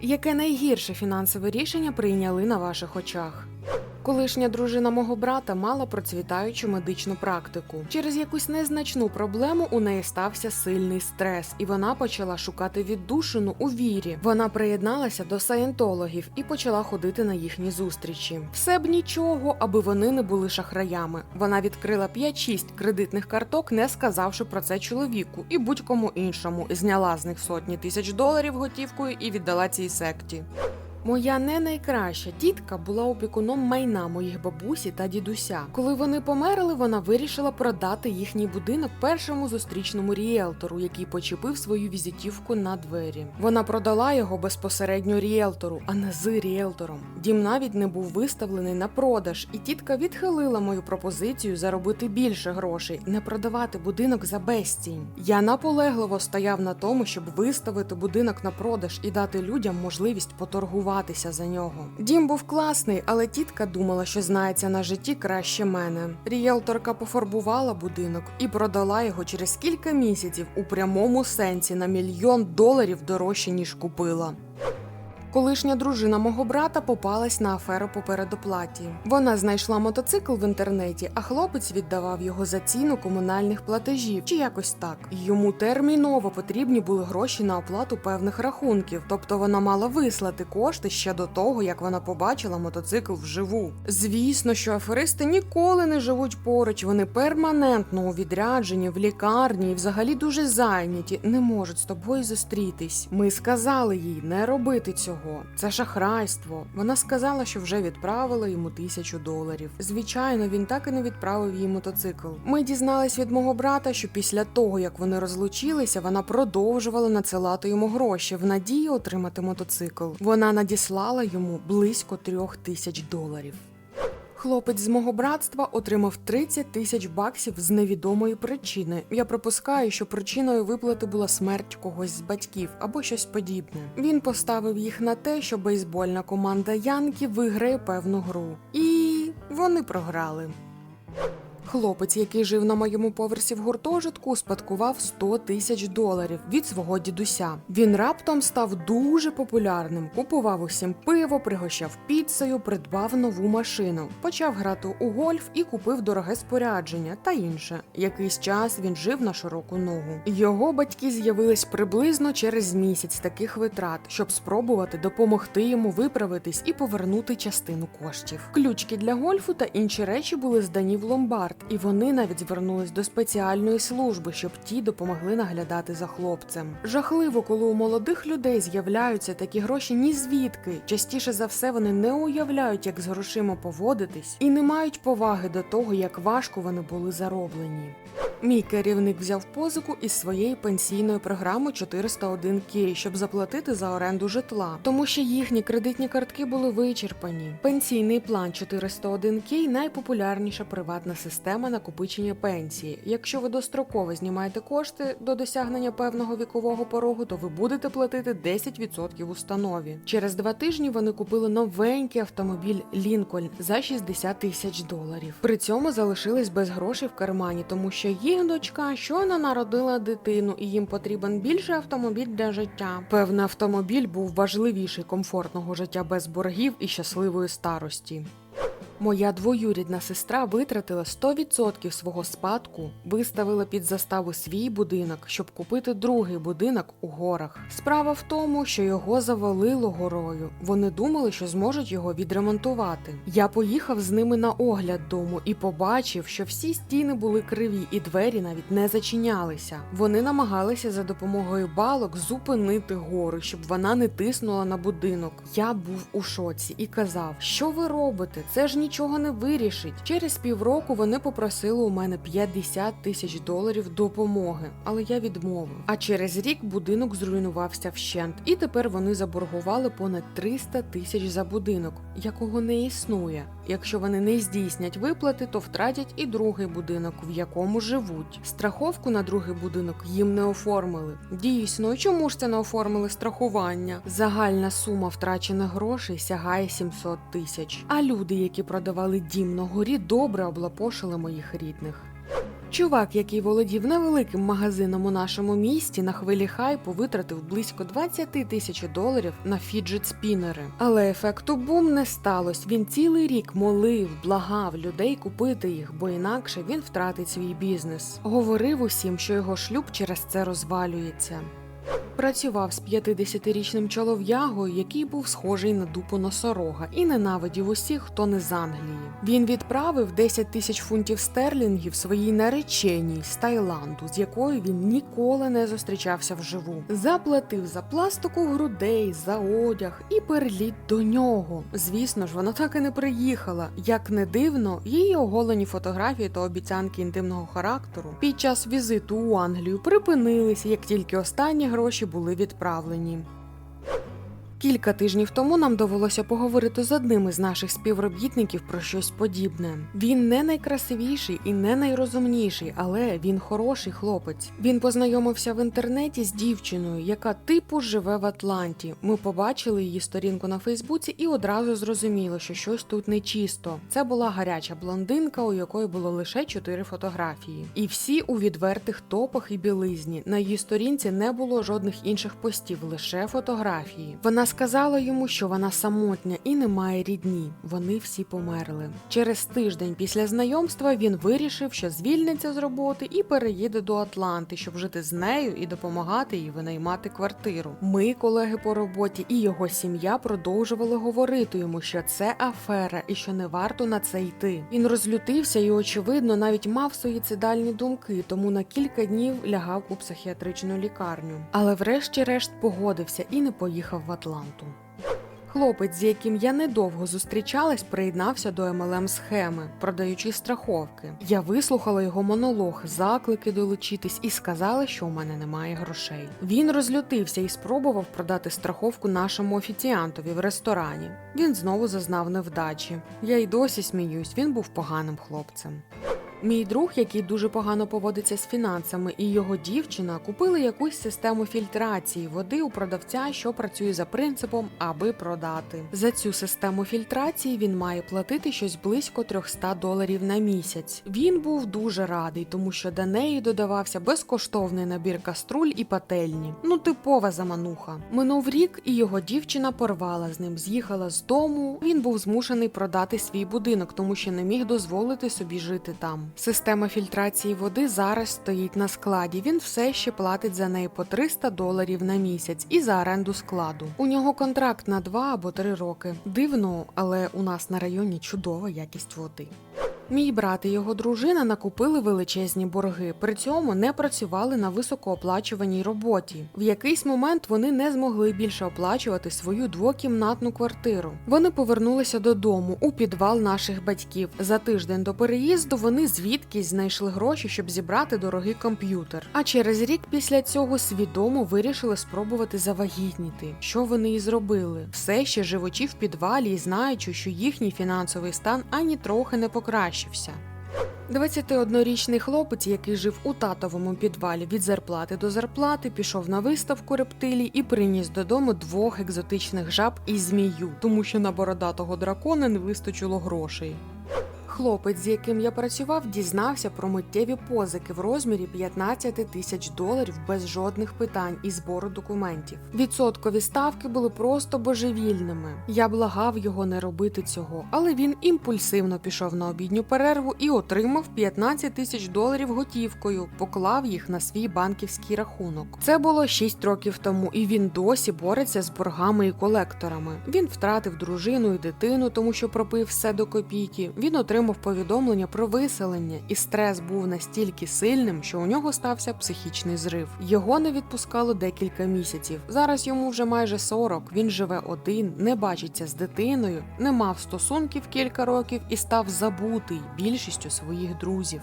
Яке найгірше фінансове рішення прийняли на ваших очах? Колишня дружина мого брата мала процвітаючу медичну практику. Через якусь незначну проблему у неї стався сильний стрес, і вона почала шукати віддушину у вірі. Вона приєдналася до саєнтологів і почала ходити на їхні зустрічі. Все б нічого, аби вони не були шахраями. Вона відкрила 5-6 кредитних карток, не сказавши про це чоловіку і будь-кому іншому. Зняла з них сотні тисяч доларів готівкою і віддала цій секті. Моя не найкраща тітка була опікуном майна моїх бабусі та дідуся. Коли вони померли, вона вирішила продати їхній будинок першому зустрічному ріелтору, який почепив свою візитівку на двері. Вона продала його безпосередньо ріелтору, а не з ріелтором. Дім навіть не був виставлений на продаж, і тітка відхилила мою пропозицію заробити більше грошей, не продавати будинок за безцінь. Я наполегливо стояв на тому, щоб виставити будинок на продаж і дати людям можливість поторгуватися за нього. Дім був класний, але тітка думала, що знається на житті краще мене. Ріелторка пофарбувала будинок і продала його через кілька місяців у прямому сенсі на мільйон доларів дорожче ніж купила. Колишня дружина мого брата попалась на аферу по передоплаті. Вона знайшла мотоцикл в інтернеті, а хлопець віддавав його за ціну комунальних платежів чи якось так. Йому терміново потрібні були гроші на оплату певних рахунків, тобто вона мала вислати кошти ще до того, як вона побачила мотоцикл вживу. Звісно, що аферисти ніколи не живуть поруч. Вони перманентно у відрядженні, в лікарні і взагалі дуже зайняті, не можуть з тобою зустрітись. Ми сказали їй не робити цього. Це шахрайство. Вона сказала, що вже відправила йому тисячу доларів. Звичайно, він так і не відправив їй мотоцикл. Ми дізнались від мого брата, що після того, як вони розлучилися, вона продовжувала надсилати йому гроші в надії отримати мотоцикл. Вона надіслала йому близько трьох тисяч доларів. Хлопець з мого братства отримав 30 тисяч баксів з невідомої причини. Я припускаю, що причиною виплати була смерть когось з батьків або щось подібне. Він поставив їх на те, що бейсбольна команда Янки виграє певну гру. І вони програли. Хлопець, який жив на моєму поверсі в гуртожитку, успадкував 100 тисяч доларів від свого дідуся. Він раптом став дуже популярним, купував усім пиво, пригощав піцею, придбав нову машину, почав грати у гольф і купив дороге спорядження та інше. Якийсь час він жив на широку ногу. Його батьки з'явились приблизно через місяць таких витрат, щоб спробувати допомогти йому виправитись і повернути частину коштів. Ключки для гольфу та інші речі були здані в ломбард, і вони навіть звернулись до спеціальної служби, щоб ті допомогли наглядати за хлопцем. Жахливо, коли у молодих людей з'являються такі гроші ні звідки. Частіше за все вони не уявляють, як з грошима поводитись, і не мають поваги до того, як важко вони були зароблені. Мій керівник взяв позику із своєї пенсійної програми 401К, щоб заплатити за оренду житла, тому що їхні кредитні картки були вичерпані. Пенсійний план 401К найпопулярніша приватна система накопичення пенсії. Якщо ви достроково знімаєте кошти до досягнення певного вікового порогу, то ви будете платити 10% установі. Через два тижні вони купили новенький автомобіль Лінкольн за 60 тисяч доларів. При цьому залишились без грошей в кармані, тому що їх дочка щойно народила дитину, і їм потрібен більший автомобіль для життя. Певний автомобіль був важливіший комфортного життя без боргів і щасливої старості. Моя двоюрідна сестра витратила 100% свого спадку, виставила під заставу свій будинок, щоб купити другий будинок у горах. Справа в тому, що його завалило горою. Вони думали, що зможуть його відремонтувати. Я поїхав з ними на огляд дому і побачив, що всі стіни були криві, і двері навіть не зачинялися. Вони намагалися за допомогою балок зупинити гору, щоб вона не тиснула на будинок. Я був у шоці і казав, що ви робите? Це ж нічого не вирішить. Через півроку вони попросили у мене 50 тисяч доларів допомоги, але я відмовив. А через рік будинок зруйнувався вщент, і тепер вони заборгували понад 300 тисяч за будинок, якого не існує. Якщо вони не здійснять виплати, то втратять і другий будинок, в якому живуть. Страховку на другий будинок їм не оформили. Дійсно, чому ж це не оформили страхування? Загальна сума втрачених грошей сягає 700 тисяч. А люди, які продавали дім на горі, добре облапошили моїх рідних. Чувак, який володів невеликим магазином у нашому місті, на хвилі хайпу витратив близько 20 тисяч доларів на фіджит спінери. Але ефекту бум не сталося. Він цілий рік молив, благав людей купити їх, бо інакше він втратить свій бізнес. Говорив усім, що його шлюб через це розвалюється. Працював з 50-річним чолов'ягою, який був схожий на дупу носорога, і ненавидів усіх, хто не з Англії. Він відправив 10 тисяч фунтів стерлінгів своїй нареченій з Таїланду, з якою він ніколи не зустрічався вживу. Заплатив за пластику грудей, за одяг і переліт до нього. Звісно ж, вона так і не приїхала. Як не дивно, її оголені фотографії та обіцянки інтимного характеру під час візиту у Англію припинилися, як тільки останні гроші були відправлені. Кілька тижнів тому нам довелося поговорити з одним із наших співробітників про щось подібне. Він не найкрасивіший і не найрозумніший, але він хороший хлопець. Він познайомився в інтернеті з дівчиною, яка типу живе в Атланті. Ми побачили її сторінку на Фейсбуці і одразу зрозуміли, що щось тут нечисто. Це була гаряча блондинка, у якої було лише чотири фотографії, і всі у відвертих топах і білизні. На її сторінці не було жодних інших постів, лише фотографії. Вона сказала йому, що вона самотня і не має рідні. Вони всі померли. Через тиждень після знайомства він вирішив, що звільниться з роботи і переїде до Атланти, щоб жити з нею і допомагати їй винаймати квартиру. Ми, колеги по роботі, і його сім'я продовжували говорити йому, що це афера і що не варто на це йти. Він розлютився і, очевидно, навіть мав суїцидальні думки, тому на кілька днів лягав у психіатричну лікарню. Але врешті-решт погодився і не поїхав в Атланту. Хлопець, з яким я недовго зустрічалась, приєднався до MLM схеми, продаючи страховки. Я вислухала його монолог, заклики долучитись і сказала, що у мене немає грошей. Він розлютився і спробував продати страховку нашому офіціантові в ресторані. Він знову зазнав невдачі. Я й досі сміюсь, він був поганим хлопцем. Мій друг, який дуже погано поводиться з фінансами, і його дівчина купили якусь систему фільтрації води у продавця, що працює за принципом аби продати. За цю систему фільтрації він має платити щось близько 300 доларів на місяць. Він був дуже радий, тому що до неї додавався безкоштовний набір каструль і пательні. Ну, типова замануха. Минув рік, і його дівчина порвала з ним, з'їхала з дому. Він був змушений продати свій будинок, тому що не міг дозволити собі жити там. Система фільтрації води зараз стоїть на складі. Він все ще платить за неї по 300 доларів на місяць і за оренду складу. У нього контракт на 2 або 3 роки. Дивно, але у нас на районі чудова якість води. Мій брат і його дружина накупили величезні борги, при цьому не працювали на високооплачуваній роботі. В якийсь момент вони не змогли більше оплачувати свою двокімнатну квартиру. Вони повернулися додому у підвал наших батьків. За тиждень до переїзду вони звідкись знайшли гроші, щоб зібрати дорогий комп'ютер. А через рік після цього свідомо вирішили спробувати завагітніти. Що вони і зробили? Все ще живучи в підвалі і знаючи, що їхній фінансовий стан ані трохи не покращився. 21-річний хлопець, який жив у татовому підвалі від зарплати до зарплати, пішов на виставку рептилій і приніс додому двох екзотичних жаб і змію, тому що на бородатого дракона не вистачило грошей. Хлопець, з яким я працював, дізнався про миттєві позики в розмірі 15 тисяч доларів без жодних питань і збору документів. Відсоткові ставки були просто божевільними. Я благав його не робити цього, але він імпульсивно пішов на обідню перерву і отримав 15 тисяч доларів готівкою, поклав їх на свій банківський рахунок. Це було 6 років тому, і він досі бореться з боргами і колекторами. Він втратив дружину і дитину, тому що пропив все до копійки. Він отримав повідомлення про виселення, і стрес був настільки сильним, що у нього стався психічний зрив. Його не відпускало декілька місяців. Зараз йому вже майже 40, Він живе один, не бачиться з дитиною, не мав стосунків кілька років і став забутий більшістю своїх друзів.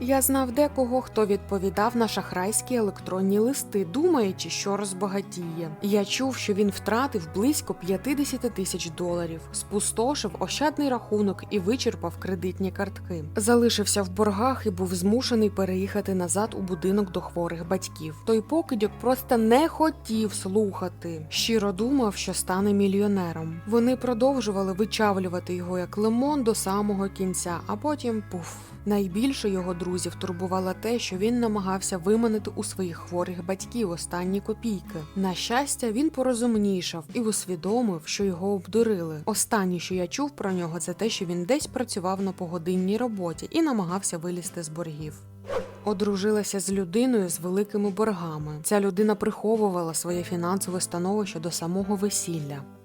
Я знав декого, хто відповідав на шахрайські електронні листи, думаючи, що розбагатіє. Я чув, що він втратив близько 50 тисяч доларів, спустошив ощадний рахунок і вичерпав кредитні картки. Залишився в боргах і був змушений переїхати назад у будинок до хворих батьків. Той покидьок просто не хотів слухати. Щиро думав, що стане мільйонером. Вони продовжували вичавлювати його як лимон до самого кінця, а потім пуф. Найбільше його друзів турбувало те, що він намагався виманити у своїх хворих батьків останні копійки. На щастя, він порозумнішав і усвідомив, що його обдурили. Останнє, що я чув про нього, це те, що він десь працював на погодинній роботі і намагався вилізти з боргів. Одружилася з людиною з великими боргами. Ця людина приховувала своє фінансове становище до самого весілля.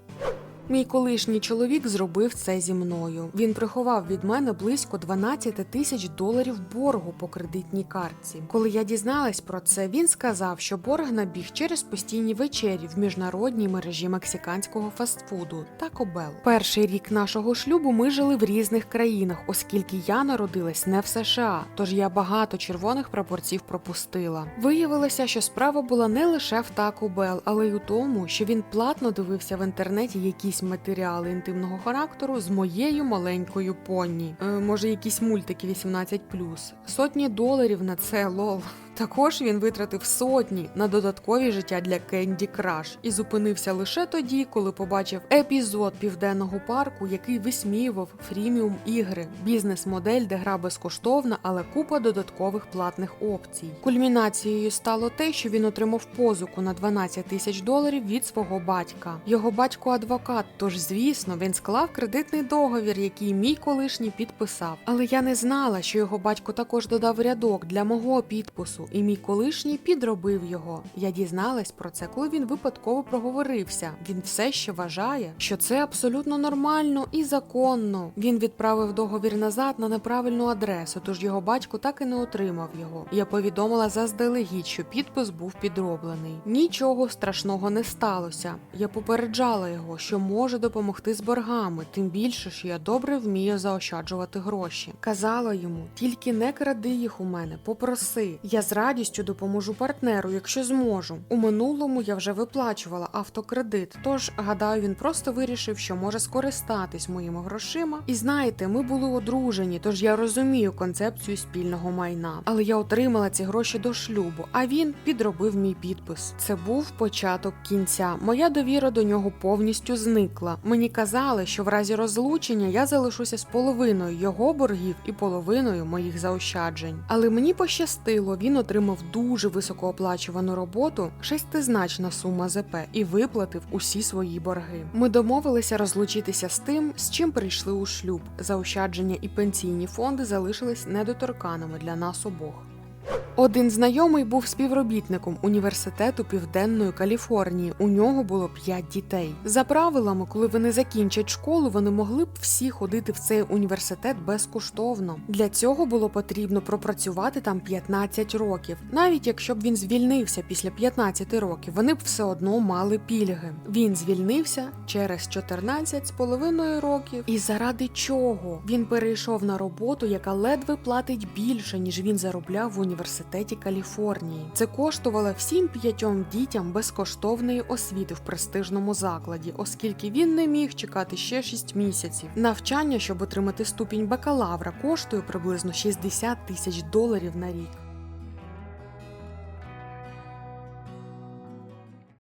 Мій колишній чоловік зробив це зі мною. Він приховав від мене близько 12 тисяч доларів боргу по кредитній картці. Коли я дізналась про це, він сказав, що борг набіг через постійні вечері в міжнародній мережі мексиканського фастфуду Taco Bell. Перший рік нашого шлюбу ми жили в різних країнах, оскільки я народилась не в США, тож я багато червоних прапорців пропустила. Виявилося, що справа була не лише в Taco Bell, але й у тому, що він платно дивився в інтернеті якісь матеріали інтимного характеру з моєю маленькою поні. Е, може, якісь мультики 18+. Сотні доларів на це лол. Також він витратив сотні на додаткові життя для Кенді Краш і зупинився лише тоді, коли побачив епізод південного парку, який висміював фріміум ігри, бізнес-модель, де гра безкоштовна, але купа додаткових платних опцій. Кульмінацією стало те, що він отримав позику на 12 тисяч доларів від свого батька. Його батько адвокат, тож звісно, він склав кредитний договір, який мій колишній підписав. Але я не знала, що його батько також додав рядок для мого підпису і мій колишній підробив його. Я дізналась про це, коли він випадково проговорився. Він все ще вважає, що це абсолютно нормально і законно. Він відправив договір назад на неправильну адресу, тож його батько так і не отримав його. Я повідомила заздалегідь, що підпис був підроблений. Нічого страшного не сталося. Я попереджала його, що може допомогти з боргами, тим більше, що я добре вмію заощаджувати гроші. Казала йому, тільки не кради їх у мене, попроси. Я радістю допоможу партнеру, якщо зможу. У минулому я вже виплачувала автокредит, тож гадаю, він просто вирішив, що може скористатись моїми грошима. І знаєте, ми були одружені, тож я розумію концепцію спільного майна. Але я отримала ці гроші до шлюбу, а він підробив мій підпис. Це був початок кінця. Моя довіра до нього повністю зникла. Мені казали, що в разі розлучення я залишуся з половиною його боргів і половиною моїх заощаджень. Але мені пощастило, він отримав дуже високооплачувану роботу, шестизначна сума ЗП, і виплатив усі свої борги. Ми домовилися розлучитися з тим, з чим прийшли у шлюб. Заощадження і пенсійні фонди залишились недоторканими для нас обох. Один знайомий був співробітником університету Південної Каліфорнії. У нього було п'ять дітей. За правилами, коли вони закінчать школу, вони могли б всі ходити в цей університет безкоштовно. Для цього було потрібно пропрацювати там 15 років. Навіть якщо б він звільнився після 15 років, вони б все одно мали пільги. Він звільнився через 14 з половиною років. І заради чого він перейшов на роботу, яка ледве платить більше, ніж він заробляв в університеті Каліфорнії. Це коштувало всім п'ятьом дітям безкоштовної освіти в престижному закладі, оскільки він не міг чекати ще 6 місяців. Навчання, щоб отримати ступінь бакалавра, коштує приблизно 60 тисяч доларів на рік.